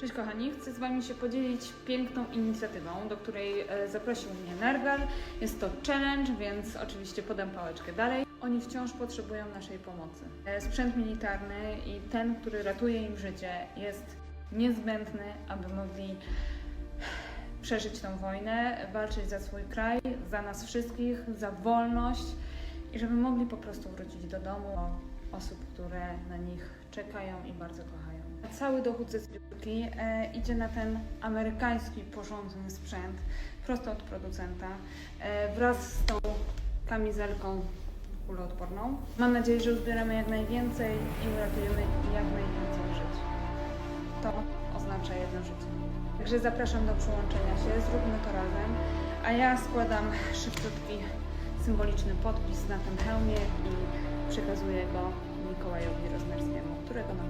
Cześć kochani, chcę z Wami się podzielić piękną inicjatywą, do której e, zaprosił mnie Nergal. Jest to challenge, więc oczywiście podam pałeczkę dalej. Oni wciąż potrzebują naszej pomocy. E, Sprzęt militarny i ten, który ratuje im życie, jest niezbędny, aby mogli przeżyć tą wojnę, walczyć za swój kraj, za nas wszystkich, za wolność i żeby mogli po prostu wrócić do domu osób, które na nich czekają i bardzo kochają. Cały dochód ze zbiórki e, idzie na ten amerykański porządny sprzęt, prosto od producenta, e, wraz z tą kamizelką kuloodporną. Mam nadzieję, że uzbieramy jak najwięcej i uratujemy jak najwięcej żyć. To oznacza jedno życie. Także zapraszam do przyłączenia się, zróbmy to razem, a ja składam szybciutki symboliczny podpis na tym hełmie i przekazuję go Mikołajowi Rozmerskiemu, którego wymieniam.